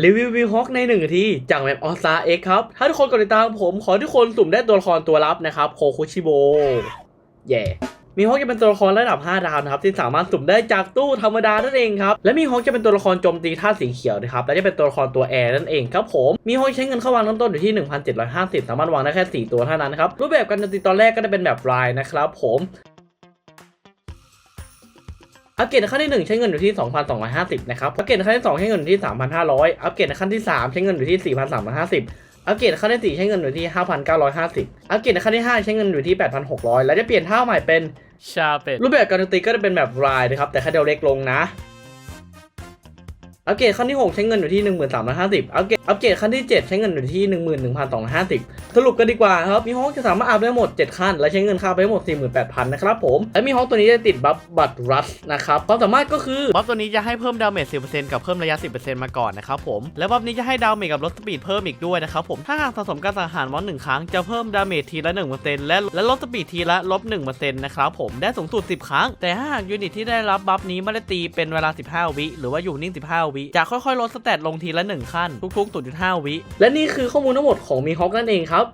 รีวิววิฮอกในหนึ่งนาทีจากแมปออสซาเอ็กครับ ถ้าทุกคนกดติดตามผมขอทุกคนสุ่มได้ตัวละครตัวลับนะครับโคคุชิโบแย่มีฮอกจะเป็นตัวละครระดับ 5 ดาวนะครับที่สามารถสุ่มได้จากตู้ธรรมดานั่นเองครับและมีฮอกจะเป็นตัวละครโจมตีธาสีเขียวนะครับและจะเป็นตัวละครตัวแอร์นั่นเองครับผมมีฮอกใช้เงินเข้าวางต้นต้นอยู่ที่ 1,750 สามารถวางได้แค่ 4 ตัวเท่านั้นครับรูปแบบการโจมตีตอนแรกก็จะเป็นแบบรายนะครับผม อัปเกรดในขั้นที่ 1 ใช้เงินอยู่ที่ 2,250 นะครับ อัปเกรดในขั้นที่ 2 ใช้เงินอยู่ที่ 3,500 อัปเกรดในขั้นที่ 3 ใช้เงินอยู่ที่ 4,350 อัปเกรดในขั้นที่ 4 ใช้เงินอยู่ที่ 5,950 อัปเกรดในขั้นที่ 5 ใช้เงินอยู่ที่ 8,600 แล้วจะเปลี่ยนท่าใหม่เป็นชาเป็ดรูปแบบการโจมตีก็จะเป็นแบบรายนะครับแต่แค่เดียวเล็กลงนะ อัปเกรดขั้นที่ 6 ใช้เงินอยู่ที่ 1350อัปเกรดอัปเกรดขั้นที่ 7 ใช้เงินอยู่ที่ 11,250 สรุปกันดีกว่าครับมีฮอกจะสามารถอัพได้หมด 7 ขั้น และใช้เงินค่าไปหมด 48,000 นะครับผม และมีฮอกตัวนี้จะติดบัฟบัตรัสนะครับความสามารถก็คือบัฟตัวนี้จะให้เพิ่มดาเมจ 10%กับเพิ่มระยะ 10%มาก่อนนะครับผมและบัฟนี้จะให้ดาเมจกับลดสปีดเพิ่มอีกด้วยนะครับผมถ้าหากสะสมการสังหารมอนหนึ่งครั้งจะเพิ่มดาเมจทีละ1%และและลดสปีดทีละลบ1%นะครับผมได้สูงสุด 10 ครั้ง แต่ถ้าหากยูนิตที่ได้รับบัฟนี้ไม่ได้ตีเป็นเวลา 15 วิหรือว่าอยู่นิ่ง 15 วิวิจะค่อยๆลดสเตตลงทีละ 1 ขั้นทุกๆ0.5 วิ และนี่คือข้อมูลทั้งหมดของมีฮอกนั่นเองครับ